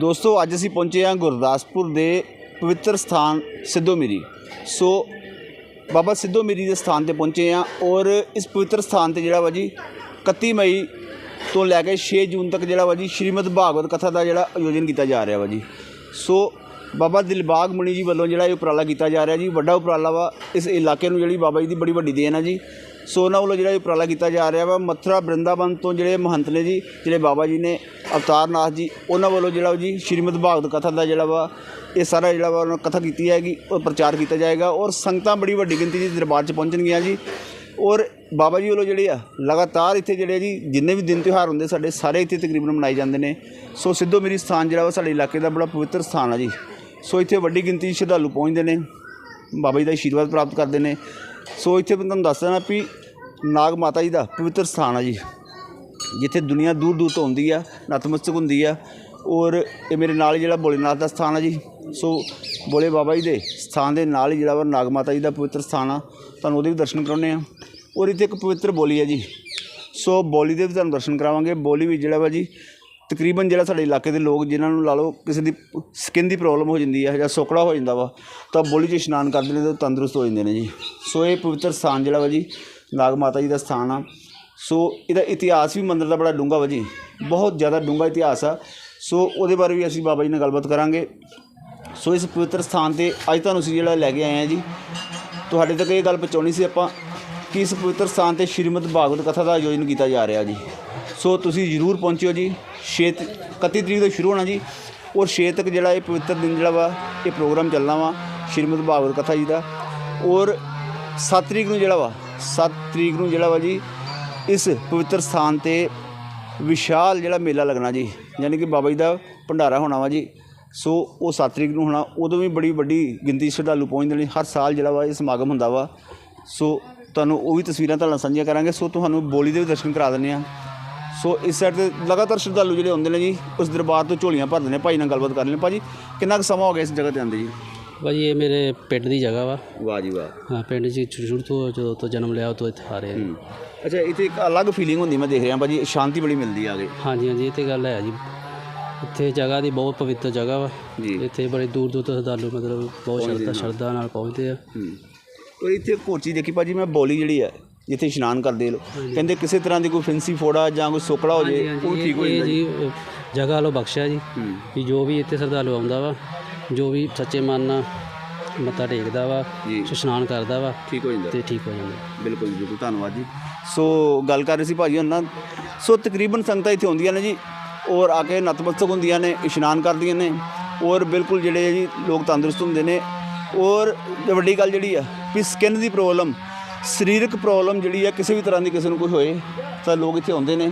ਦੋਸਤੋ, ਅੱਜ ਅਸੀਂ ਪਹੁੰਚੇ ਹਾਂ ਗੁਰਦਾਸਪੁਰ ਦੇ ਪਵਿੱਤਰ ਸਥਾਨ ਸਿੱਧੋ ਮੀਰੀ ਸੋ, ਬਾਬਾ ਸਿੱਧੋ ਮੀਰੀ ਦੇ ਸਥਾਨ ਤੇ ਪਹੁੰਚੇ ਹਾਂ ਔਰ ਇਸ ਪਵਿੱਤਰ ਸਥਾਨ ਤੇ ਜਿਹੜਾ ਵਾ ਜੀ 31 ਮਈ ਤੋਂ ਲੈ ਕੇ 6 ਜੂਨ ਤੱਕ ਜਿਹੜਾ ਵਾ ਜੀ, ਸ਼੍ਰੀਮਦ ਭਾਗਵਤ ਕਥਾ ਦਾ ਜਿਹੜਾ ਆਯੋਜਨ ਕੀਤਾ ਜਾ ਰਿਹਾ ਵਾ ਜੀ। ਸੋ ਬਾਬਾ ਦਿਲਬਾਗ ਮਣੀ ਜੀ ਵੱਲੋਂ ਜਿਹੜਾ ਇਹ ਉਪਰਾਲਾ ਕੀਤਾ ਜਾ ਰਿਹਾ ਜੀ, ਵੱਡਾ ਉਪਰਾਲਾ ਵਾ ਇਸ ਇਲਾਕੇ ਨੂੰ ਜਿਹੜੀ ਬਾਬਾ ਜੀ ਦੀ ਬੜੀ ਵੱਡੀ ਦੇਣ ਆ ਜੀ। ਸੋ ਉਹਨਾਂ ਵੱਲੋਂ ਜਿਹੜਾ ਇਹ ਉਪਰਾਲਾ ਕੀਤਾ ਜਾ ਰਿਹਾ ਵਾ, ਮਥੁਰਾ ਬ੍ਰਿੰਦਾਵਨ ਤੋਂ ਜਿਹੜੇ ਮਹੰਤ ਨੇ ਜੀ, ਜਿਹੜੇ ਬਾਬਾ ਜੀ ਨੇ ਅਵਤਾਰਨਾਥ ਜੀ, ਉਹਨਾਂ ਵੱਲੋਂ ਜਿਹੜਾ ਜੀ ਸ਼੍ਰੀਮਦ ਭਾਗਵਤ ਕਥਾ ਦਾ ਜਿਹੜਾ ਵਾ, ਇਹ ਸਾਰਾ ਜਿਹੜਾ ਵਾ ਉਹਨਾਂ ਕਥਾ ਕੀਤੀ ਜਾਏਗੀ ਔਰ ਪ੍ਰਚਾਰ ਕੀਤਾ ਜਾਏਗਾ ਔਰ ਸੰਗਤਾਂ ਬੜੀ ਵੱਡੀ ਗਿਣਤੀ 'ਚ ਦਰਬਾਰ 'ਚ ਪਹੁੰਚਣਗੀਆਂ ਜੀ। ਔਰ ਬਾਬਾ ਜੀ ਵੱਲੋਂ ਜਿਹੜੇ ਆ, ਲਗਾਤਾਰ ਇੱਥੇ ਜਿਹੜੇ ਜੀ ਜਿੰਨੇ ਵੀ ਦਿਨ ਤਿਉਹਾਰ ਹੁੰਦੇ ਸਾਡੇ, ਸਾਰੇ ਇੱਥੇ ਤਕਰੀਬਨ ਮਨਾਏ ਜਾਂਦੇ ਨੇ। ਸੋ ਸਿੱਧੋ ਮੇਰੀ ਸਥਾਨ ਜਿਹੜਾ ਵਾ ਸਾਡੇ ਇਲਾਕੇ ਦਾ ਬੜਾ ਪਵਿੱਤਰ ਸਥਾਨ ਆ ਜੀ। ਸੋ ਇੱਥੇ ਵੱਡੀ ਗਿਣਤੀ 'ਚ ਸ਼ਰਧਾਲੂ ਪਹੁੰਚਦੇ ਨੇ, ਬਾਬਾ ਜੀ ਦਾ ਆਸ਼ੀਰਵਾਦ ਪ੍ਰਾਪਤ ਕਰਦੇ ਨੇ। ਸੋ ਇੱਥੇ ਮੈਂ ਤੁਹਾਨੂੰ ਦੱਸ ਦੇਣਾ ਵੀ ਨਾਗ ਮਾਤਾ ਜੀ ਦਾ ਪਵਿੱਤਰ ਸਥਾਨ ਆ ਜੀ, ਜਿੱਥੇ ਦੁਨੀਆ ਦੂਰ ਦੂਰ ਤੋਂ ਆਉਂਦੀ ਆ, ਨਤਮਸਤਕ ਹੁੰਦੀ ਆ। ਔਰ ਇਹ ਮੇਰੇ ਨਾਲ ਹੀ ਜਿਹੜਾ ਭੋਲੇਨਾਥ ਦਾ ਸਥਾਨ ਆ ਜੀ, ਸੋ ਭੋਲੇ ਬਾਬਾ ਜੀ ਦੇ ਸਥਾਨ ਦੇ ਨਾਲ ਹੀ ਜਿਹੜਾ ਵਾ ਨਾਗ ਮਾਤਾ ਜੀ ਦਾ ਪਵਿੱਤਰ ਸਥਾਨ ਆ। ਤੁਹਾਨੂੰ ਉਹਦੇ ਵੀ ਦਰਸ਼ਨ ਕਰਾਉਣੇ ਆ। ਔਰ ਇੱਥੇ ਇੱਕ ਪਵਿੱਤਰ ਬੋਲੀ ਆ ਜੀ। ਸੋ ਬੋਲੀ ਦੇ ਵੀ ਤੁਹਾਨੂੰ ਦਰਸ਼ਨ ਕਰਾਵਾਂਗੇ। ਬੋਲੀ ਵੀ ਜਿਹੜਾ ਵਾ ਜੀ ਤਕਰੀਬਨ ਜਿਹੜਾ ਸਾਡੇ ਇਲਾਕੇ ਦੇ ਲੋਕ ਜਿਨ੍ਹਾਂ ਨੂੰ ਲਾ ਲਓ ਕਿਸੇ ਦੀ ਸਕਿਨ ਦੀ ਪ੍ਰੋਬਲਮ ਹੋ ਜਾਂਦੀ ਹੈ ਜਾਂ ਸੋਕੜਾ ਹੋ ਜਾਂਦਾ ਵਾ, ਤਾਂ ਬੋਲੀ 'ਚ ਇਸ਼ਨਾਨ ਕਰਦੇ ਨੇ ਤਾਂ ਤੰਦਰੁਸਤ ਹੋ ਜਾਂਦੇ ਨੇ ਜੀ। ਸੋ ਇਹ ਪਵਿੱਤਰ ਸਥਾਨ ਜਿਹੜਾ ਵਾ ਜੀ, ਨਾਗ ਮਾਤਾ ਜੀ ਦਾ ਸਥਾਨ ਆ। ਸੋ ਇਹਦਾ ਇਤਿਹਾਸ ਵੀ ਮੰਦਰ ਦਾ ਬੜਾ ਡੂੰਘਾ ਵਾ ਜੀ। ਬਹੁਤ ਜ਼ਿਆਦਾ ਡੂੰਘਾ ਇਤਿਹਾਸ ਆ। ਸੋ ਉਹਦੇ ਬਾਰੇ ਵੀ ਅਸੀਂ ਬਾਬਾ ਜੀ ਨਾਲ ਗੱਲਬਾਤ ਕਰਾਂਗੇ। ਸੋ ਇਸ ਪਵਿੱਤਰ ਸਥਾਨ ਤੇ ਅੱਜ ਤੁਹਾਨੂੰ ਅਸੀਂ ਜਿਹੜਾ ਲੈ ਕੇ ਆਏ ਆ ਜੀ, ਤੁਹਾਡੇ ਤੱਕ ਇਹ ਗੱਲ ਪਹੁੰਚਾਉਣੀ ਸੀ ਆਪਾਂ। ਕਿ ਇਸ ਪਵਿੱਤਰ ਸਥਾਨ ਤੇ ਸ਼੍ਰੀਮਦ ਭਾਗਵਤ ਕਥਾ ਦਾ ਆਯੋਜਨ ਕੀਤਾ ਜਾ ਰਿਹਾ ਜੀ? ਸੋ ਤੁਸੀਂ ਜ਼ਰੂਰ ਪਹੁੰਚਿਓ ਜੀ। 6 31 ਤਰੀਕ ਤੋਂ ਸ਼ੁਰੂ ਹੋਣਾ ਜੀ। ਔਰ 6 ਤੱਕ ਜਿਹੜਾ ਇਹ ਪਵਿੱਤਰ ਦਿਨ ਜਿਹੜਾ ਵਾ, ਇਹ ਪ੍ਰੋਗਰਾਮ ਚੱਲਣਾ ਵਾ ਸ਼੍ਰੀਮਦ ਭਾਗਵਤ ਕਥਾ ਜੀ ਦਾ। ਔਰ 7 ਤਰੀਕ ਨੂੰ ਜਿਹੜਾ ਵਾ 7 ਤਰੀਕ ਨੂੰ ਜਿਹੜਾ ਵਾ ਜੀ, ਇਸ ਪਵਿੱਤਰ ਸਥਾਨ ਤੇ ਵਿਸ਼ਾਲ ਜਿਹੜਾ ਮੇਲਾ ਲੱਗਣਾ ਜੀ। ਯਾਨੀ ਕਿ ਬਾਬਾ ਜੀ ਦਾ ਭੰਡਾਰਾ ਹੋਣਾ ਵਾ ਜੀ। ਸੋ ਉਹ 7 ਤਰੀਕ ਨੂੰ ਹੋਣਾ, ਉਦੋਂ ਵੀ ਬੜੀ ਵੱਡੀ ਗਿਣਤੀ ਸ਼ਰਧਾਲੂ ਪਹੁੰਚਦੇ ਨੇ। ਹਰ ਸਾਲ ਜਿਹੜਾ ਵਾ ਇਹ ਸਮਾਗਮ ਹੁੰਦਾ ਵਾ। ਸੋ ਤੁਹਾਨੂੰ ਉਹ ਵੀ ਤਸਵੀਰਾਂ ਤੁਹਾਡੇ ਨਾਲ ਸਾਂਝੀਆਂ ਕਰਾਂਗੇ। ਸੋ ਤੁਹਾਨੂੰ ਬੋਲੀ ਦੇ ਵੀ ਦਰਸ਼ਨ ਕਰਾ ਦਿੰਦੇ ਆ ਸੋ ਇਸ ਸਾਈਡ ਤੇ ਲਗਾਤਾਰ ਸ਼ਰਧਾਲੂ ਜਿਹੜੇ ਆਉਂਦੇ ਨੇ ਜੀ ਉਸ ਦਰਬਾਰ ਤੋਂ ਝੋਲੀਆਂ ਭਰਦੇ ਨੇ। ਭਾਈ ਨਾਲ ਗੱਲਬਾਤ ਕਰ ਲੈਣੇ ਭਾਜੀ ਕਿੰਨਾ ਕੁ ਸਮਾਂ ਹੋ ਗਿਆ ਇਸ ਜਗ੍ਹਾ ਤੇ ਆਉਂਦੇ ਜੀ? ਭਾਜੀ ਇਹ ਮੇਰੇ ਪਿੰਡ ਦੀ ਜਗ੍ਹਾ ਵਾ। ਵਾਹ ਜੀ ਵਾਹ। ਹਾਂ ਪਿੰਡ 'ਚ ਸ਼ੁਰੂ ਤੋਂ ਜਦੋਂ ਤੋਂ ਜਨਮ ਲਿਆ ਉਦੋਂ ਇੱਥੇ ਆ ਰਹੇ ਹਾਂ। ਅੱਛਾ ਇੱਥੇ ਇੱਕ ਅਲੱਗ ਫੀਲਿੰਗ ਹੁੰਦੀ ਮੈਂ ਦੇਖ ਰਿਹਾ ਭਾਜੀ ਸ਼ਾਂਤੀ ਬੜੀ ਮਿਲਦੀ ਆ ਕੇ ਹਾਂਜੀ ਹਾਂਜੀ ਇਹ ਤੇ ਗੱਲ ਹੈ ਜੀ। ਇੱਥੇ ਜਗ੍ਹਾ ਦੀ ਬਹੁਤ ਪਵਿੱਤਰ ਜਗ੍ਹਾ ਵਾ। ਜੀ। ਇੱਥੇ ਬੜੇ ਦੂਰ ਦੂਰ ਤੋਂ ਸ਼ਰਧਾਲੂ ਮਤਲਬ ਬਹੁਤ ਸ਼ਰਧਾ ਸ਼ਰਧਾ ਨਾਲ ਪਹੁੰਚਦੇ ਆ। ਔਰ ਇੱਥੇ ਇੱਕ ਹੋਰ ਚੀਜ਼ ਦੇਖੀ ਭਾਜੀ ਮੈਂ ਬੋਲੀ ਜਿਹੜੀ ਹੈ ਜਿੱਥੇ ਇਸ਼ਨਾਨ ਕਰਦੇ ਲੋ ਕਹਿੰਦੇ ਕਿਸੇ ਤਰ੍ਹਾਂ ਦੀ ਕੋਈ ਫਿੰਸੀ ਫੋੜਾ ਜਾਂ ਕੋਈ ਸੋਕੜਾ ਹੋ ਜੇ ਉਹ ਠੀਕ ਹੋ ਜਾਂਦਾ ਜੀ। ਜਗ੍ਹਾ ਲੋ ਬਖਸ਼ਿਆ ਜੀ। ਵੀ ਜੋ ਵੀ ਇੱਥੇ ਸ਼ਰਧਾਲੂ ਆਉਂਦਾ ਵਾ ਜੋ ਵੀ ਸੱਚੇ ਮਨ ਨਾਲ ਮੱਥਾ ਟੇਕਦਾ ਵਾ ਇਸ਼ਨਾਨ ਕਰਦਾ ਵਾ ਠੀਕ ਹੋ ਜਾਂਦਾ। ਤੇ ਠੀਕ ਹੋ ਜਾਂਦਾ। ਬਿਲਕੁਲ ਜੀ, ਬਿਲਕੁਲ ਧੰਨਵਾਦ ਜੀ। ਸੋ ਗੱਲ ਕਰ ਰਹੇ ਸੀ ਭਾਜੀ ਉਹਨਾਂ ਸੋ ਤਕਰੀਬਨ ਸੰਗਤਾਂ ਇੱਥੇ ਆਉਂਦੀਆਂ ਨੇ ਜੀ ਔਰ ਆ ਕੇ ਨਤਮਸਤਕ ਹੁੰਦੀਆਂ ਨੇ ਇਸ਼ਨਾਨ ਕਰਦੀਆਂ ਨੇ ਔਰ ਬਿਲਕੁਲ ਜਿਹੜੇ ਜੀ ਲੋਕ ਤੰਦਰੁਸਤ ਹੁੰਦੇ ਨੇ ਔਰ ਵੱਡੀ ਗੱਲ ਜਿਹੜੀ ਆ, ਵੀ ਸਕਿਨ ਦੀ ਪ੍ਰੋਬਲਮ ਸਰੀਰਕ ਪ੍ਰੋਬਲਮ ਜਿਹੜੀ ਆ, ਕਿਸੇ ਵੀ ਤਰ੍ਹਾਂ ਦੀ ਕਿਸੇ ਨੂੰ ਕੋਈ ਹੋਏ, ਤਾਂ ਲੋਕ ਇੱਥੇ ਆਉਂਦੇ ਨੇ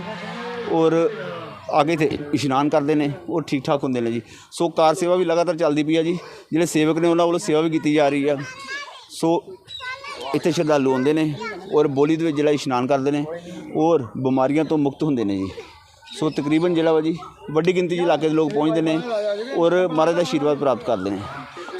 ਔਰ ਆ ਕੇ ਇੱਥੇ ਇਸ਼ਨਾਨ ਕਰਦੇ ਨੇ, ਉਹ ਠੀਕ ਠਾਕ ਹੁੰਦੇ ਨੇ ਜੀ। ਸੋ ਕਾਰ ਸੇਵਾ ਵੀ ਲਗਾਤਾਰ ਚੱਲਦੀ ਪਈ ਆ ਜੀ। ਜਿਹੜੇ ਸੇਵਕ ਨੇ ਉਹਨਾਂ ਵੱਲੋਂ ਸੇਵਾ ਵੀ ਕੀਤੀ ਜਾ ਰਹੀ ਆ। ਸੋ ਇੱਥੇ ਸ਼ਰਧਾਲੂ ਆਉਂਦੇ ਨੇ ਔਰ ਬੋਲੀ ਦੇ ਵਿੱਚ ਜਿਹੜਾ ਇਸ਼ਨਾਨ ਕਰਦੇ ਨੇ, ਔਰ ਬਿਮਾਰੀਆਂ ਤੋਂ ਮੁਕਤ ਹੁੰਦੇ ਨੇ ਜੀ। ਸੋ ਤਕਰੀਬਨ ਜਿਹੜਾ ਵਾ ਜੀ, ਵੱਡੀ ਗਿਣਤੀ 'ਚ ਇਲਾਕੇ ਦੇ ਲੋਕ ਪਹੁੰਚਦੇ ਨੇ ਔਰ ਮਹਾਰਾਜ ਦਾ ਆਸ਼ੀਰਵਾਦ ਪ੍ਰਾਪਤ ਕਰਦੇ ਨੇ।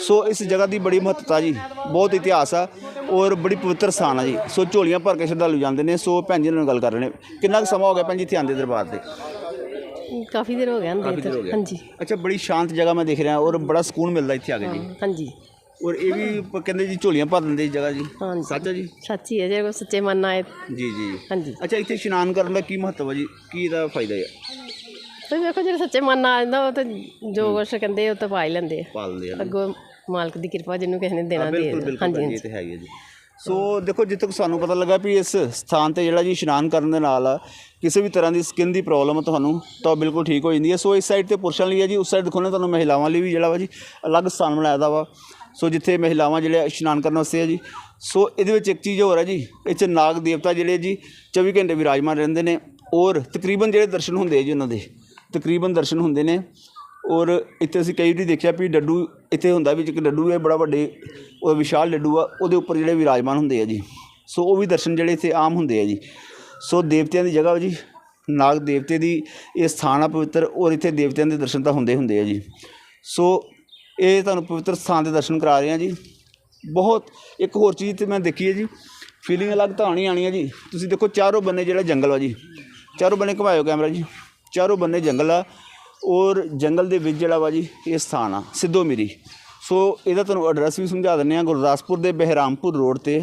ਸੋ ਇਸ ਜਗ੍ਹਾ ਦੀ ਬੜੀ ਮਹੱਤਤਾ ਜੀ ਬਹੁਤ ਇਤਿਹਾਸ ਆ ਔਰ ਬੜੀ ਪਵਿੱਤਰ ਸਥਾਨ ਆ ਜੀ। ਸੋ ਝੋਲੀਆਂ ਭਰ ਕੇ ਸ਼ਰਧਾਲੂ ਜਾਂਦੇ ਨੇ ਸੋ ਭੈਣ ਜੀ ਨਾਲ ਗੱਲ ਕਰ ਰਹੇ ਨੇ। ਕਿੰਨਾ ਕੁ ਸਮਾਂ ਹੋ ਗਿਆ ਭੈਣ ਜੀ ਇੱਥੇ ਆਂਦੇ ਦਰਬਾਰ ਤੇ? ਕਾਫੀ ਦੇਰ ਹੋ ਗਿਆ ਅੰਦਰ ਹੋ ਹਾਂਜੀ। ਅੱਛਾ ਬੜੀ ਸ਼ਾਂਤ ਜਗ੍ਹਾ ਮੈਂ ਦੇਖ ਰਿਹਾ ਔਰ ਬੜਾ ਸਕੂਨ ਮਿਲਦਾ ਇੱਥੇ ਆ ਕੇ ਜੀ। ਹਾਂਜੀ। ਔਰ ਇਹ ਵੀ ਪ- ਕਹਿੰਦੇ ਜੀ ਝੋਲੀਆਂ ਭਰ ਦਿੰਦੇ ਜਗ੍ਹਾ ਜੀ। ਹਾਂਜੀ। ਸੱਚ ਆ ਜੀ? ਸੱਚੀ ਹੈ ਜੇ ਕੋਈ ਸੱਚੇ ਮਨ ਆਏ। ਜੀ ਜੀ। ਹਾਂਜੀ। ਅੱਛਾ ਇੱਥੇ ਇਸ਼ਨਾਨ ਕਰਨ ਦਾ ਕੀ ਮਹੱਤਵ ਹੈ ਜੀ? ਕੀ ਇਹਦਾ ਫਾਇਦਾ ਹੈ ਤੇ ਵੇਖੋ ਜਿਹੜੇ ਸੱਚੇ ਮਨ ਨਾਲ ਆ ਜਾਂਦਾ ਉਹ ਤਾਂ ਜੋ ਕੁਛ ਕਹਿੰਦੇ ਉਹ ਤਾਂ ਪਾ ਹੀ ਲੈਂਦੇ ਆ। ਪਾਲਦੇ ਆ ਅੱਗੋਂ ਮਾਲਕ ਦੀ ਕਿਰਪਾ ਜਿਹਨੂੰ ਕਿਸੇ ਨੇ ਦੇਣਾ ਦੇ ਬਿਲਕੁਲ ਇਹ ਤੇ ਹੈ ਹੀ ਜੀ। ਸੋ ਦੇਖੋ ਜਿੱਥੇ ਤੱਕ ਸਾਨੂੰ ਪਤਾ ਲੱਗਾ ਵੀ ਇਸ ਸਥਾਨ ਤੇ ਜਿਹੜਾ ਜੀ ਇਸ਼ਨਾਨ ਕਰਨ ਦੇ ਨਾਲ ਕਿਸੇ ਵੀ ਤਰ੍ਹਾਂ ਦੀ ਸਕਿਨ ਦੀ ਪ੍ਰੋਬਲਮ ਤੁਹਾਨੂੰ ਤਾਂ ਉਹ ਬਿਲਕੁਲ ਠੀਕ ਹੋ ਜਾਂਦੀ ਹੈ। ਸੋ ਇਸ ਸਾਈਡ ਤੇ ਪੁਰਸ਼ਾਂ ਲਈ ਹੈ ਜੀ ਉਸ ਸਾਈਡ ਦੇਖੋ ਨਾ ਤੁਹਾਨੂੰ ਮਹਿਲਾਵਾਂ ਲਈ ਵੀ ਜਿਹੜਾ ਵਾ ਜੀ ਅਲੱਗ ਸਥਾਨ ਬਣਾਇਆ ਦਾ ਵਾ। ਸੋ ਜਿੱਥੇ ਮਹਿਲਾਵਾਂ ਜਿਹੜੇ ਇਸ਼ਨਾਨ ਕਰਨ ਵਾਸਤੇ ਹੈ ਜੀ। ਸੋ ਇਹਦੇ ਵਿੱਚ ਇੱਕ ਚੀਜ਼ ਹੋਰ ਹੈ ਜੀ ਇਹ 'ਚ ਨਾਗ ਦੇਵਤਾ ਜਿਹੜੇ ਜੀ 24 ਘੰਟੇ ਵਿਰਾਜਮਾਨ ਰਹਿੰਦੇ ਨੇ ਔਰ ਤਕਰੀਬਨ ਜਿਹੜੇ ਦਰਸ਼ਨ ਹੁੰਦੇ ਆ ਜੀ ਉਹਨਾਂ ਦੇ ਤਕਰੀਬਨ ਦਰਸ਼ਨ ਹੁੰਦੇ ਨੇ। ਔਰ ਇੱਥੇ ਅਸੀਂ ਕਈ ਵਾਰੀ ਦੇਖਿਆ ਵੀ ਡੱਡੂ ਇੱਥੇ ਹੁੰਦਾ ਵੀ ਇੱਕ ਡੱਡੂ ਹੈ ਬੜਾ ਵੱਡੇ, ਉਹ ਵਿਸ਼ਾਲ ਡੱਡੂ ਆ, ਉਹਦੇ ਉੱਪਰ ਜਿਹੜੇ ਵਿਰਾਜਮਾਨ ਹੁੰਦੇ ਆ ਜੀ। ਸੋ ਉਹ ਵੀ ਦਰਸ਼ਨ ਜਿਹੜੇ ਇੱਥੇ ਆਮ ਹੁੰਦੇ ਆ ਜੀ। ਸੋ ਦੇਵਤਿਆਂ ਦੀ ਜਗ੍ਹਾ ਜੀ, ਨਾਗ ਦੇਵਤੇ ਦੀ ਇਹ ਸਥਾਨ ਆ ਪਵਿੱਤਰ, ਔਰ ਇੱਥੇ ਦੇਵਤਿਆਂ ਦੇ ਦਰਸ਼ਨ ਤਾਂ ਹੁੰਦੇ ਹੁੰਦੇ ਆ ਜੀ। ਸੋ ਇਹ ਤੁਹਾਨੂੰ ਪਵਿੱਤਰ ਸਥਾਨ ਦੇ ਦਰਸ਼ਨ ਕਰਾ ਰਹੇ ਆ ਜੀ। ਬਹੁਤ, ਇੱਕ ਹੋਰ ਚੀਜ਼ ਤੇ ਮੈਂ ਦੇਖੀ ਹੈ ਜੀ ਫੀਲਿੰਗ ਅਲੱਗ ਤਾਂ ਆਣੀ ਆਣੀ ਹੈ ਜੀ। ਤੁਸੀਂ ਦੇਖੋ ਚਾਰੋਂ ਬੰਨੇ ਜਿਹੜਾ ਜੰਗਲ ਆ ਜੀ। ਚਾਰੋਂ ਬੰਨੇ ਘੁਮਾਇਓ ਕੈਮਰਾ ਜੀ। ਚਾਰੋਂ ਬੰਨੇ ਜੰਗਲ ਆ। ਔਰ ਜੰਗਲ ਦੇ ਵਿੱਚ ਜਿਹੜਾ ਵਾ ਜੀ, ਇਹ ਸਥਾਨ ਆ, ਸਿੱਧੋ ਮੇਰੀ। ਸੋ ਇਹਦਾ ਤੁਹਾਨੂੰ ਐਡਰੈਸ ਵੀ ਸਮਝਾ ਦਿੰਦੇ ਆ ਗੁਰਦਾਸਪੁਰ ਦੇ ਬਹਿਰਾਮਪੁਰ ਰੋਡ ਤੇ।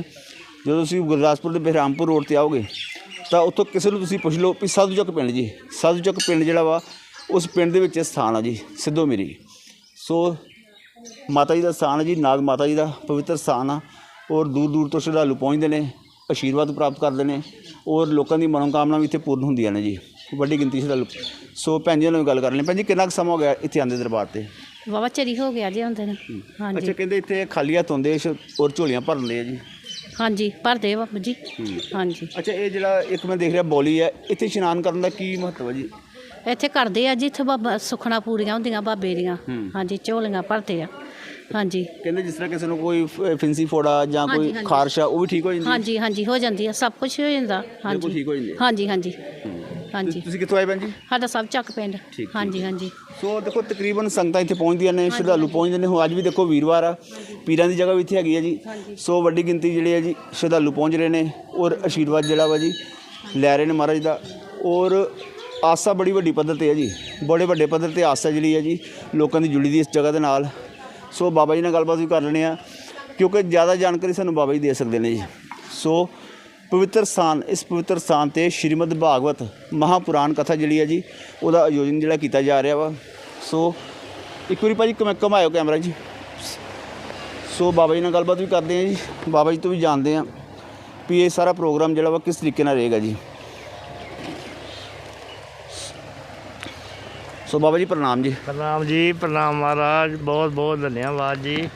ਜਦੋਂ ਤੁਸੀਂ ਗੁਰਦਾਸਪੁਰ ਦੇ ਬਹਿਰਾਮਪੁਰ ਰੋਡ ਤੇ ਆਓਗੇ, ਤਾਂ ਉੱਥੋਂ ਕਿਸੇ ਨੂੰ ਤੁਸੀਂ ਪੁੱਛ ਲਓ ਵੀ ਸਾਧੂ ਚੱਕ ਪਿੰਡ ਜੀ। ਸਾਧੂ ਚੱਕ ਪਿੰਡ ਜਿਹੜਾ ਵਾ, ਉਸ ਪਿੰਡ ਦੇ ਵਿੱਚ ਇਹ ਸਥਾਨ ਆ ਜੀ, ਸਿੱਧੋ ਮੇਰੀ। ਸੋ ਮਾਤਾ ਜੀ ਦਾ ਸਥਾਨ ਹੈ ਜੀ, ਨਾਗ ਮਾਤਾ ਜੀ ਦਾ ਪਵਿੱਤਰ ਸਥਾਨ ਆ। ਔਰ ਦੂਰ ਦੂਰ ਤੋਂ ਸ਼ਰਧਾਲੂ ਪਹੁੰਚਦੇ ਨੇ, ਆਸ਼ੀਰਵਾਦ ਪ੍ਰਾਪਤ ਕਰਦੇ ਨੇ। ਔਰ ਲੋਕਾਂ ਦੀ ਮਨੋਕਾਮਨਾ ਵੀ ਇੱਥੇ ਪੂਰਨ ਹੁੰਦੀਆਂ ਨੇ ਜੀ। ਵੱਡੀ ਗਿਣਤੀ ਸ਼ਰਧਾਲੂ ਸੋ ਭੈਣ ਜੀ ਨਾਲ ਵੀ ਗੱਲ ਕਰ ਲੈਂ ਭੈਣ ਜੀ ਕਿੰਨਾ ਕੁ ਸਮਾਂ ਹੋ ਗਿਆ ਇੱਥੇ ਆਂਦੇ ਦਰਬਾਰ ਤੇ? ਵਾਵਾ ਚਰੀ ਹੋ ਗਿਆ ਜੀ ਹੁੰਦੇ ਨੇ। ਅੱਛਾ ਹਾਂਜੀ। ਕਹਿੰਦੇ ਇੱਥੇ ਖਾਲੀ ਹੱਥ ਹੁੰਦੇ ਸ਼- ਔਰ ਝੋਲੀਆਂ ਭਰਦੇ ਆ ਜੀ। ਹਾਂਜੀ ਭਰਦੇ ਬਾਬਾ ਜੀ। ਹਾਂਜੀ। ਅੱਛਾ ਇਹ ਜਿਹੜਾ ਇੱਕ ਮੈਂ ਦੇਖ ਰਿਹਾ ਬੋਲੀ ਹੈ ਇੱਥੇ ਇਸ਼ਨਾਨ ਕਰਨ ਦਾ ਕੀ ਮਹੱਤਵ ਹੈ ਜੀ? ਇੱਥੇ ਕਰਦੇ ਆ ਜੀ ਇੱਥੇ ਬਾਬਾ ਸੁਖਣਾ ਪੂਰੀਆਂ ਹੁੰਦੀਆਂ ਬਾਬੇ ਦੀਆਂ। ਹਾਂਜੀ ਝੋਲੀਆਂ ਭਰਦੇ ਆ। ਹਾਂਜੀ। ਕਹਿੰਦੇ ਜਿਸ ਤਰ੍ਹਾਂ ਕਿਸੇ ਨੂੰ ਕੋਈ ਫ- ਫਿੰਸੀ ਫੋੜਾ ਜਾਂ ਕੋਈ ਹਾਂਜੀ, ਹਾਂਜੀ। ਖਾਰਸ਼ ਆ ਉਹ ਵੀ ਠੀਕ ਹੋ ਜਾਂਦੀ ਹੈ? ਹਾਂਜੀ ਹਾਂਜੀ ਹੋ ਜਾਂਦੀ ਆ ਸਭ ਕੁਝ ਹੋ ਜਾਂਦਾ। ਬਿਲਕੁਲ ਠੀਕ ਹੋ ਜਾਂਦੀ ਹੈ। ਹਾਂਜੀ ਹਾਂਜੀ। ਹਾਂਜੀ। ਤੁਸੀਂ ਕਿੱਥੋਂ ਆਏ ਭੈਣ ਜੀ? ਸਾਡਾ ਸਭ ਚੱਕ ਪਿੰਡ। ਠੀਕ, ਹਾਂਜੀ ਹਾਂਜੀ। ਸੋ ਦੇਖੋ ਤਕਰੀਬਨ ਸੰਗਤਾਂ ਇੱਥੇ ਪਹੁੰਚਦੀਆਂ ਨੇ ਸ਼ਰਧਾਲੂ ਪਹੁੰਚਦੇ ਨੇ। ਹੁਣ ਅੱਜ ਵੀ ਦੇਖੋ ਵੀਰਵਾਰ ਆ। ਪੀਰਾਂ ਦੀ ਜਗ੍ਹਾ ਵੀ ਇੱਥੇ ਹੈਗੀ ਹੈ ਜੀ। ਸੋ ਵੱਡੀ ਗਿਣਤੀ ਜਿਹੜੇ ਆ ਜੀ ਸ਼ਰਧਾਲੂ ਪਹੁੰਚ ਰਹੇ ਨੇ ਔਰ ਆਸ਼ੀਰਵਾਦ ਜਿਹੜਾ ਵਾ ਜੀ ਲੈ ਰਹੇ ਨੇ ਮਹਾਰਾਜ ਦਾ। ਔਰ ਆਸਾ ਬੜੀ ਵੱਡੀ ਪੱਧਰ ਤੇ ਹੈ ਜੀ। ਬੜੇ ਵੱਡੇ ਪੱਧਰ ਤੇ ਆਸਾ ਜਿਹੜੀ ਹੈ ਜੀ ਲੋਕਾਂ ਦੀ ਜੁੜੀ ਦੀ ਇਸ ਜਗ੍ਹਾ ਦੇ ਨਾਲ। ਸੋ ਬਾਬਾ ਜੀ ਨਾਲ ਗੱਲਬਾਤ ਵੀ ਕਰ ਲੈਣੇ ਆ। ਕਿਉਂਕਿ ਜ਼ਿਆਦਾ ਜਾਣਕਾਰੀ ਸਾਨੂੰ ਬਾਬਾ ਜੀ ਦੇ ਸਕਦੇ ਨੇ ਜੀ। ਸੋ ਪਵਿੱਤਰ ਸਥਾਨ, ਇਸ ਪਵਿੱਤਰ ਸਥਾਨ ਤੇ ਸ਼੍ਰੀਮਦ ਭਾਗਵਤ ਮਹਾਪੁਰਾਣ ਕਥਾ ਜਿਹੜੀ ਹੈ ਜੀ, ਉਹਦਾ ਆਯੋਜਨ ਜਿਹੜਾ ਕੀਤਾ ਜਾ ਰਿਹਾ ਵਾ। ਸੋ, ਇੱਕ ਵਾਰੀ ਭਾਜੀ ਕਮੈ ਘਮਾਇਓ ਕੈਮਰਾ ਜੀ। ਸੋ, ਬਾਬਾ ਜੀ ਨਾਲ ਗੱਲਬਾਤ ਵੀ ਕਰਦੇ ਆ ਜੀ। ਬਾਬਾ ਜੀ ਤੋਂ ਵੀ ਜਾਣਦੇ ਆ ਵੀ ਇਹ ਸਾਰਾ ਪ੍ਰੋਗਰਾਮ ਜਿਹੜਾ ਵਾ ਕਿਸ ਤਰੀਕੇ ਨਾਲ ਰਹੇਗਾ ਜੀ। ਸੋ, ਬਾਬਾ ਜੀ ਪ੍ਰਣਾਮ ਜੀ। ਪ੍ਰਣਾਮ ਜੀ, ਪ੍ਰਣਾਮ ਮਹਾਰਾਜ। ਬਹੁਤ ਬਹੁਤ ਧੰਨਵਾਦ ਜੀ।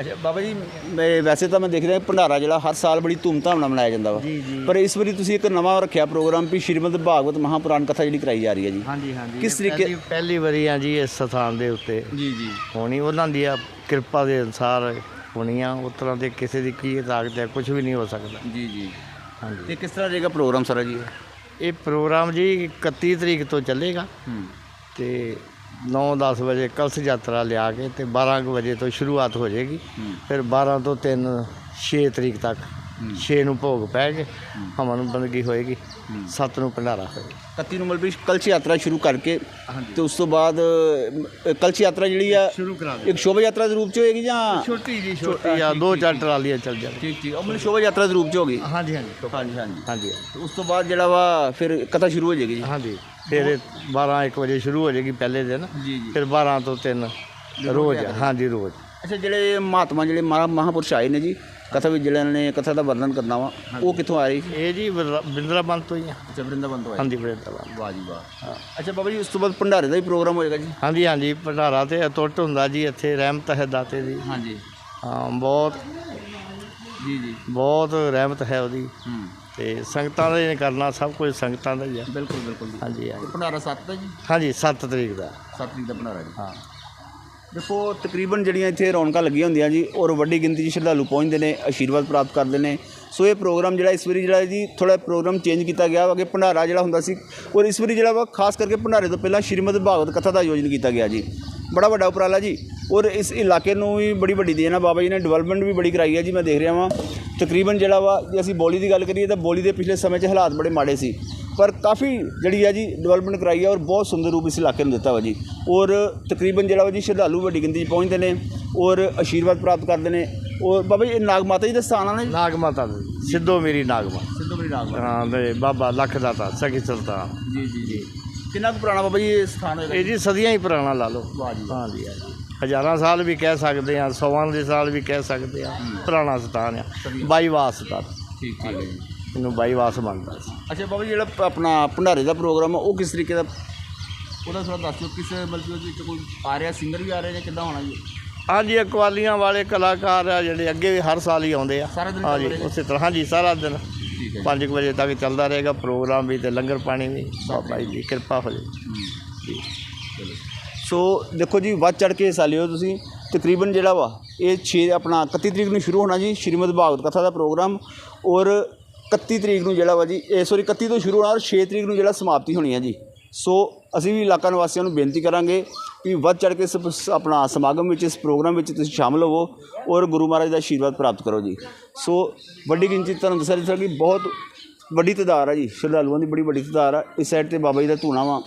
ਅੱਛਾ ਬਾਬਾ ਜੀ ਮੈਂ ਵੈਸੇ ਤਾਂ ਮੈਂ ਦੇਖ ਰਿਹਾ ਭੰਡਾਰਾ ਜਿਹੜਾ ਹਰ ਸਾਲ ਬੜੀ ਧੂਮਧਾਮ ਨਾਲ ਮਨਾਇਆ ਜਾਂਦਾ ਵਾ। ਪਰ ਇਸ ਵਾਰੀ ਤੁਸੀਂ ਇੱਕ ਨਵਾਂ ਰੱਖਿਆ ਪ੍ਰੋਗਰਾਮ ਵੀ ਸ਼੍ਰੀਮਦ ਭਾਗਵਤ ਮਹਾਪੁਰਾਣ ਕਥਾ ਜਿਹੜੀ ਕਰਾਈ ਜਾ ਰਹੀ ਹੈ ਜੀ। ਹਾਂਜੀ ਹਾਂਜੀ। ਕਿਸ ਤਰੀਕੇ- ਪਹਿਲੀ- ਪਹਿਲੀ ਵਾਰੀ ਆ ਜੀ ਇਸ ਸਥਾਨ ਦੇ ਉੱਤੇ। ਜੀ ਜੀ। ਹੋਣੀ ਉਹਨਾਂ ਦੀ ਆ ਕਿਰਪਾ ਦੇ ਅਨਸਾਰ ਹੋਣੀਆਂ ਉਸ ਤਰ੍ਹਾਂ ਦੇ ਕਿਸੇ ਦੀ ਕੀ ਤਾਕਤ ਹੈ ਕੁਝ ਵੀ ਨਹੀਂ ਹੋ ਸਕਦਾ। ਜੀ ਜੀ। ਹਾਂਜੀ। ਤੇ ਕਿਸ ਤਰ੍ਹਾਂ ਰਹੇਗਾ ਪ੍ਰੋਗਰਾਮ ਸਾਰਾ ਜੀ? ਇਹ ਪ੍ਰੋਗਰਾਮ ਜੀ 31 ਤਰੀਕ ਤੋਂ ਚੱਲੇਗਾ। ਹੂੰ। ਤੇ 9-10 ਵਜੇ ਕਲਸ਼ ਯਾਤਰਾ ਲਿਆ ਕੇ ਤੇ 12 ਕੁ ਵਜੇ ਤੋਂ ਸ਼ੁਰੂਆਤ ਹੋ ਜਾਏਗੀ। ਫਿਰ 12 ਤੋਂ 3 6 ਤਰੀਕ ਤੱਕ। 6 ਨੂੰ ਭੋਗ ਪੈ ਕੇ ਹਵਨ ਬੰਦਗੀ ਹੋਏਗੀ 7 ਨੂੰ ਭੰਡਾਰਾ ਹੋਏਗਾ। 31 ਨੂੰ ਮਤਲਬ ਵੀ ਕਲਸ਼ ਯਾਤਰਾ ਸ਼ੁਰੂ ਕਰਕੇ ਤੇ ਉਸ ਤੋਂ ਬਾਅਦ ਕਲਸ਼ ਯਾਤਰਾ ਜਿਹੜੀ ਆ ਸ਼ੁਰੂ ਕਰਾ ਇੱਕ ਸ਼ੋਭਾ ਯਾਤਰਾ ਦੇ ਰੂਪ ਚ ਹੋਏਗੀ ਜਾਂ ਛੋਟੀ ਜੀ ਛੋਟੀ ਆ ਦੋ ਚਾਰ ਟਰਾਲੀਆਂ ਚੱਲ ਜਾਣ। ਠੀਕ ਠੀਕ। ਉਹ ਸ਼ੋਭਾ ਯਾਤਰਾ ਦੇ ਰੂਪ ਚ ਹੋਗੀ। ਹਾਂਜੀ ਹਾਂਜੀ। ਹਾਂਜੀ ਹਾਂਜੀ। ਹਾਂਜੀ। ਉਸ ਤੋਂ ਬਾਅਦ ਜਿਹੜਾ ਵਾ ਫਿਰ ਕਥਾ ਸ਼ੁਰੂ ਹੋ ਜਾਏਗੀ ਜੀ। ਹਾਂਜੀ। ਫਿਰ ਇਹ 12 1 ਵਜੇ ਸ਼ੁਰੂ ਹੋ ਜਾਏਗੀ ਪਹਿਲੇ ਦਿਨ। ਜੀ ਜੀ। ਫਿਰ 12 ਤੋਂ 3 ਰੋਜ਼ ਹਾਂਜੀ ਰੋਜ਼। ਅੱਛਾ ਜਿਹੜੇ ਮਹਾਤਮਾ ਜਿਹੜੇ ਮਹਾ- ਮਹਾਂਪੁਰਸ਼ ਆਏ ਨੇ ਜੀ ਕਥਾ ਵਿੱਚ ਜਿਹੜਾ ਨੇ ਕਥਾ ਦਾ ਵਰਣਨ ਕਰਨਾ ਵਾ ਉਹ ਕਿੱਥੋਂ ਆ ਰਹੀ? ਇਹ ਜੀ ਬਿੰਦਰਾਬੰਦ ਤੋਂ ਹੀ ਆ। ਅੱਛਾ ਵਰਿੰਦਾਵਨ ਤੋਂ ਹਾਂਜੀ ਬਿੰਦਰਾਬੰਦ। ਵਾਹ ਜੀ ਵਾਹ। ਅੱਛਾ ਬਾਬਾ ਜੀ ਉਸ ਤੋਂ ਬਾਅਦ ਭੰਡਾਰੇ ਦਾ ਵੀ ਪ੍ਰੋਗਰਾਮ ਹੋਏਗਾ ਜੀ? ਹਾਂਜੀ ਹਾਂਜੀ ਭੰਡਾਰਾ ਤੇ ਅਟੁੱਟ ਹੁੰਦਾ ਜੀ ਇੱਥੇ ਰਹਿਮਤ ਹੈ ਦਾਤੇ ਦੀ। ਹਾਂਜੀ। ਹਾਂ ਬਹੁਤ ਜੀ ਜੀ। ਬਹੁਤ ਰਹਿਮਤ ਹੈ ਉਹਦੀ। ਹੂੰ। ਤੇ ਸੰਗਤਾਂ ਦਾ ਹੀ ਕਰਨਾ ਸਭ ਕੁਝ ਸੰਗਤਾਂ ਦਾ ਹੀ ਆ। ਬਿਲਕੁਲ ਬਿਲਕੁਲ ਜੀ। ਹਾਂਜੀ ਹਾਂਜੀ। ਭੰਡਾਰਾ 7 ਦਾ ਜੀ? ਹਾਂਜੀ 7 ਤਰੀਕ ਦਾ। 7 ਤਰੀਕ ਦਾ ਭੰਡਾਰਾ ਜੀ। ਹਾਂ। ਦੇਖੋ, ਤਕਰੀਬਨ ਜਿਹੜੀਆਂ ਇੱਥੇ ਰੌਣਕਾਂ ਲੱਗੀਆਂ ਹੁੰਦੀਆਂ ਜੀ, ਔਰ ਵੱਡੀ ਗਿਣਤੀ 'ਚ ਸ਼ਰਧਾਲੂ ਪਹੁੰਚਦੇ ਨੇ ਆਸ਼ੀਰਵਾਦ ਪ੍ਰਾਪਤ ਕਰਦੇ ਨੇ। ਸੋ ਇਹ ਪ੍ਰੋਗਰਾਮ ਜਿਹੜਾ ਇਸ ਵਾਰੀ ਜਿਹੜਾ ਜੀ ਥੋੜਾ ਪ੍ਰੋਗਰਾਮ ਚੇਂਜ ਕੀਤਾ ਗਿਆ ਵਾ ਕਿ ਭੰਡਾਰਾ ਜਿਹੜਾ ਹੁੰਦਾ ਸੀ, ਔਰ ਇਸ ਵਾਰੀ ਜਿਹੜਾ ਵਾ, ਖਾਸ ਕਰਕੇ ਭੰਡਾਰੇ ਤੋਂ ਪਹਿਲਾਂ ਸ਼੍ਰੀਮਦ ਭਾਗਵਤ ਕਥਾ ਦਾ ਆਯੋਜਨ ਕੀਤਾ ਗਿਆ ਜੀ। ਬੜਾ ਵੱਡਾ ਉਪਰਾਲਾ ਜੀ, ਔਰ ਇਸ ਇਲਾਕੇ ਨੂੰ ਵੀ ਬੜੀ ਵੱਡੀ ਦੇਣ ਆ। ਬਾਬਾ ਜੀ ਨੇ ਡਿਵੈਲਪਮੈਂਟ ਵੀ ਬੜੀ ਕਰਾਈ ਹੈ ਜੀ, ਮੈਂ ਦੇਖ ਰਿਹਾ ਵਾਂ। ਤਕਰੀਬਨ ਜਿਹੜਾ ਵਾ, ਜੇ ਅਸੀਂ ਬੋਲੀ ਦੀ ਗੱਲ ਕਰੀਏ, ਤਾਂ ਬੋਲੀ ਦੇ ਪਿਛਲੇ ਸਮੇਂ 'ਚ ਹਾਲਾਤ ਬੜੇ ਮਾੜੇ ਸੀ। ਪਰ ਕਾਫੀ ਜਿਹੜੀ ਹੈ ਜੀ ਡਿਵੈਲਪਮੈਂਟ ਕਰਾਈ ਹੈ ਔਰ ਬਹੁਤ ਸੁੰਦਰ ਰੂਪ ਇਸ ਇਲਾਕੇ ਨੂੰ ਦਿੱਤਾ ਵਾ ਜੀ। ਔਰ ਤਕਰੀਬਨ ਜਿਹੜਾ ਵਾ ਜੀ ਸ਼ਰਧਾਲੂ ਵੱਡੀ ਗਿਣਤੀ 'ਚ ਪਹੁੰਚਦੇ ਨੇ ਔਰ ਆਸ਼ੀਰਵਾਦ ਪ੍ਰਾਪਤ ਕਰਦੇ ਨੇ। ਔਰ ਬਾਬਾ ਜੀ ਇਹ ਨਾਗ ਮਾਤਾ ਜੀ ਦਾ ਸਥਾਨ ਆ ਨਾ ਜੀ? ਨਾਗ ਮਾਤਾ ਦੀ ਸਿੱਧੋ ਮੇਰੀ ਨਾਗ ਮਾਤਾ। ਸਿੱਧੂ ਬੜੀ ਨਾਗ ਹਾਂ ਤੇ ਬਾਬਾ ਲੱਖ ਦਾਤਾ ਸਖੀ ਸੁਲਤਾਨ। ਜੀ ਜੀ ਜੀ। ਕਿੰਨਾ ਕੁ ਪੁਰਾਣਾ ਬਾਬਾ ਜੀ ਇਹ ਸਥਾਨ ਹੋਏਗਾ? ਇਹ ਜੀ ਸਦੀਆਂ ਹੀ ਪੁਰਾਣਾ ਲਾ ਲਓ। ਵਾਹ ਜੀ ਹਾਂਜੀ ਹਾਂਜੀ ਹਜ਼ਾਰਾਂ ਸਾਲ ਵੀ ਕਹਿ ਸਕਦੇ ਆ ਸੌਵਾਂ ਦੇ ਸਾਲ ਵੀ ਕਹਿ ਸਕਦੇ ਆ। ਪੁਰਾਣਾ ਸਥਾਨ ਆ। ਬਾਈਵਾਸ ਦਾ ਠੀਕ ਠੀਕ। ਹੈ ਜੀ ਇਹਨੂੰ ਬਾਈਵਾਸ ਮੰਨਦਾ ਸੀ। ਅੱਛਾ ਬਾਬਾ ਜੀ ਜਿਹੜਾ ਪ- ਆਪਣਾ ਭੰਡਾਰੇ ਦਾ ਪ੍ਰੋਗਰਾਮ ਆ ਉਹ ਕਿਸ ਤਰੀਕੇ ਦਾ? ਉਹਦਾ ਥੋੜਾ ਦੱਸੋ ਕਿਸ ਮਤਲਬ ਉਹਦੇ ਵਿੱਚ ਕੋਈ ਆ ਰਿਹਾ ਸਿੰਗਰ ਵੀ ਆ ਰਿਹਾ ਜਾਂ ਕਿੱਦਾਂ ਹੋਣਾ ਜੀ? ਹਾਂਜੀ ਇਹ ਕਵਾਲੀਆਂ ਵਾਲੇ ਕਲਾਕਾਰ ਆ ਜਿਹੜੇ ਅੱਗੇ ਵੀ ਹਰ ਸਾਲ ਹੀ ਆਉਂਦੇ ਆ। ਸਾਰਾ ਦਿਨ ਹਾਂਜੀ ਉਸੇ ਤਰ੍ਹਾਂ ਹਾਂਜੀ ਸਾਰਾ ਦਿਨ। ਠੀਕ 5 ਵਜੇ ਤੱਕ ਚੱਲਦਾ ਰਹੇਗਾ ਪ੍ਰੋਗਰਾਮ ਵੀ ਤੇ ਲੰਗਰ ਪਾਣੀ ਵੀ। ਬਾਬਾ ਜੀ ਦੀ ਕਿਰਪਾ ਹੋ ਜਾਏ ਸੋ ਦੇਖੋ ਜੀ ਵੱਧ ਚੜ ਕੇ ਹਿੱਸਾ ਲਿਓ ਤੁਸੀਂ। ਤਕਰੀਬਨ ਜਿਹੜਾ ਵਾ ਇਹ 6 ਆਪਣਾ 31 ਤਰੀਕ ਨੂੰ ਸ਼ੁਰੂ ਹੋਣਾ ਜੀ ਸ਼੍ਰੀਮਦ ਭਾਗਵਤ ਕਥਾ ਦਾ ਪ੍ਰੋਗਰਾਮ ਔਰ 31 ਤਰੀਕ ਨੂੰ ਜਿਹੜਾ ਵਾ ਜੀ, ਇਹ ਸੋਰੀ 31 ਤੋਂ ਸ਼ੁਰੂ ਹੋਣਾ ਔਰ 6 ਤਰੀਕ ਨੂੰ ਜਿਹੜਾ ਸਮਾਪਤੀ ਹੋਣੀ ਹੈ ਜੀ। ਸੋ ਅਸੀਂ ਵੀ ਇਲਾਕਾ ਨਿਵਾਸੀਆਂ ਨੂੰ ਬੇਨਤੀ ਕਰਾਂਗੇ ਕਿ ਵੱਧ ਚੜ ਕੇ ਇਸ ਆਪਣਾ ਸਮਾਗਮ ਵਿੱਚ, ਇਸ ਪ੍ਰੋਗਰਾਮ ਵਿੱਚ ਤੁਸੀਂ ਸ਼ਾਮਲ ਹੋਵੋ ਔਰ ਗੁਰੂ ਮਹਾਰਾਜ ਦਾ ਆਸ਼ੀਰਵਾਦ ਪ੍ਰਾਪਤ ਕਰੋ ਜੀ। ਸੋ ਵੱਡੀ ਗਿਣਤੀ ਤੁਹਾਨੂੰ ਦੱਸਿਆ ਜਿਸ ਤਰ੍ਹਾਂ ਕਿ ਬਹੁਤ ਵੱਡੀ ਤਾਦਾਦ ਆ ਜੀ, ਸ਼ਰਧਾਲੂਆਂ ਦੀ ਬੜੀ ਵੱਡੀ ਤਾਦਾਦ ਆ। ਇਸ ਸਾਈਡ ਤੇ ਬਾਬਾ ਜੀ ਦਾ ਧੂਣਾ ਵਾ,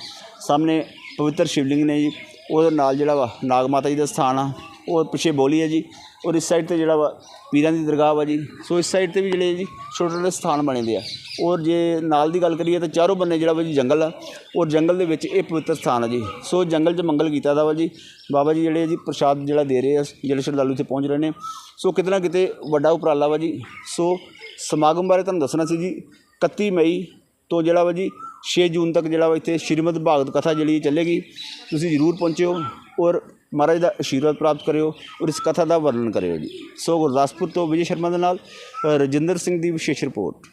ਸਾਹਮਣੇ ਪਵਿੱਤਰ ਸ਼ਿਵਲਿੰਗ ਨੇ ਜੀ, ਉਹਦੇ ਨਾਲ ਜਿਹੜਾ ਵਾ ਨਾਗ ਮਾਤਾ ਜੀ ਦਾ ਸਥਾਨ ਆ, ਉਹ ਪਿੱਛੇ ਬੋਲੀ ਹੈ ਜੀ। ਔਰ ਇਸ ਸਾਈਡ ਤੇ ਜਿਹੜਾ ਵਾ ਪੀਰਾਂ ਦੀ ਦਰਗਾਹ ਵਾ ਜੀ, ਸੋ ਇਸ ਸਾਈਡ ਤੇ ਵੀ ਜਿਹੜੇ ਜੀ ਛੋਟੇ ਛੋਟੇ ਸਥਾਨ ਬਣੇ ਦੇ ਆ। ਔਰ ਜੇ ਨਾਲ ਦੀ ਗੱਲ ਕਰੀਏ ਤਾਂ ਚਾਰੋਂ ਬੰਨੇ ਜਿਹੜਾ ਵਾ ਜੀ ਜੰਗਲ ਆ, ਔਰ ਜੰਗਲ ਦੇ ਵਿੱਚ ਇਹ ਪਵਿੱਤਰ ਸਥਾਨ ਆ ਜੀ। ਸੋ ਜੰਗਲ 'ਚ ਮੰਗਲ ਕੀਤਾ ਦਾ ਵਾ ਜੀ। ਬਾਬਾ ਜੀ ਜਿਹੜੇ ਜੀ ਪ੍ਰਸ਼ਾਦ ਜਿਹੜਾ ਦੇ ਰਹੇ ਆ, ਜਿਹੜੇ ਸ਼ਰਧਾਲੂ ਇੱਥੇ ਪਹੁੰਚ ਰਹੇ ਨੇ। ਸੋ ਕਿਤੇ ਨਾ ਕਿਤੇ ਵੱਡਾ ਉਪਰਾਲਾ ਵਾ ਜੀ। ਸੋ ਸਮਾਗਮ ਬਾਰੇ ਤੁਹਾਨੂੰ ਦੱਸਣਾ ਸੀ ਜੀ 31 ਮਈ ਤੋਂ ਜਿਹੜਾ ਵਾ ਜੀ 6 ਜੂਨ ਤੱਕ ਜਿਹੜਾ ਵਾ ਇੱਥੇ ਸ਼੍ਰੀਮਦ ਭਾਗਵਤ ਕਥਾ ਜਿਹੜੀ ਚੱਲੇਗੀ, ਤੁਸੀਂ ਜ਼ਰੂਰ ਪਹੁੰਚਿਓ। ਔਰ ਮਹਾਰਾਜ ਦਾ ਆਸ਼ੀਰਵਾਦ ਪ੍ਰਾਪਤ ਕਰਿਓ ਔਰ ਇਸ ਕਥਾ ਦਾ ਵਰਣਨ ਕਰਿਓ ਜੀ। ਸੋ ਗੁਰਦਾਸਪੁਰ ਤੋਂ ਵਿਜੇ ਸ਼ਰਮਾ ਦੇ ਨਾਲ ਰਜਿੰਦਰ ਸਿੰਘ ਦੀ ਵਿਸ਼ੇਸ਼ ਰਿਪੋਰਟ।